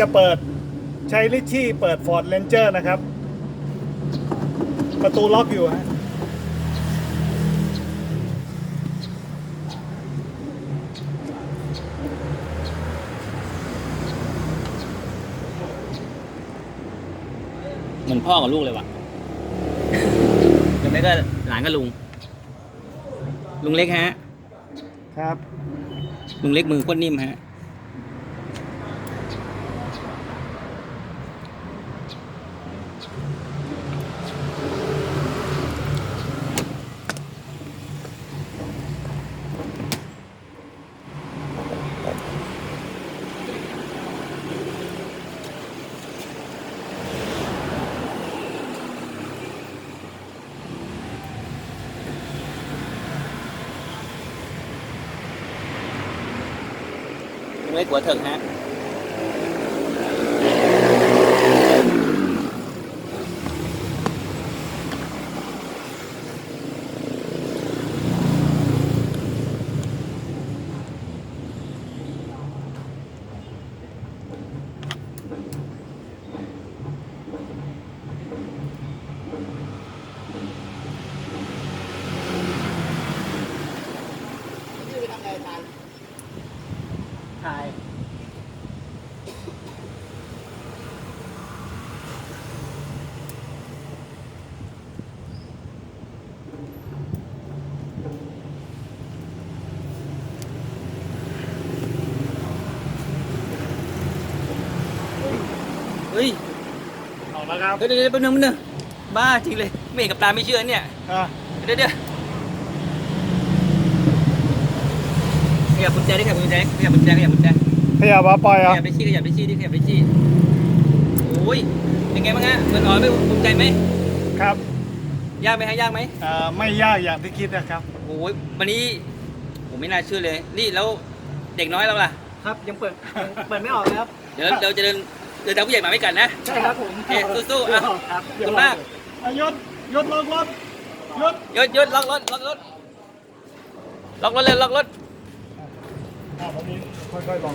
จะเปิดใช้ลิชชี่เปิด Ford Ranger นะครับ ประตูล็อกอยู่ฮะเหมือนพ่อกับลูกเลยว่ะหรือไม่ก็หลานกับลุง ลุงเล็กฮะ ครับ ลุงเล็กมือโคตรนิ่มฮะ ไม่กลัวถึงฮะ เฮ้ยออกแล้วครับเดี๋ยวเดี๋ยวแป๊บนึงแป๊บนึงบ้าจริงเลย ไม่เห็นกับตาไม่เชื่อเนี่ยอะเดี๋ยวเดี๋ยวขยับกุญแจดิขยับกุญแจขยับกุญแจขยับกุญแจขยับมาปล่อยขเหรอะยับไปชี้ขยับไปชี้ดิขยับไปชี้โอ้ยเป็นไงบ้างฮะเงินอ่อนไหม่ภูมิใจไหมครับยากไหมฮะยากไหมเอ่อไม่ยากอย่างที่คิดนะครับ โอ้ยวันนี้ผมไม่น่าเชื่อเลย นี่แล้วเด็กน้อยเราล่ะ ครับยังเปิดยังเปิดไม่ออกเลยครับ เดี๋ยวเราจะเดิน เดินตามผู้ใหญ่มาไม่กันนะ ใช่ครับผมโอเคสู้ๆอะครับขอบคุณมากอายศยศลงรถยศหยุดหยุดล็อกรถล็อกรถล็อกรถเลยล็อกรถ อะผมนี้ค่อยๆลอง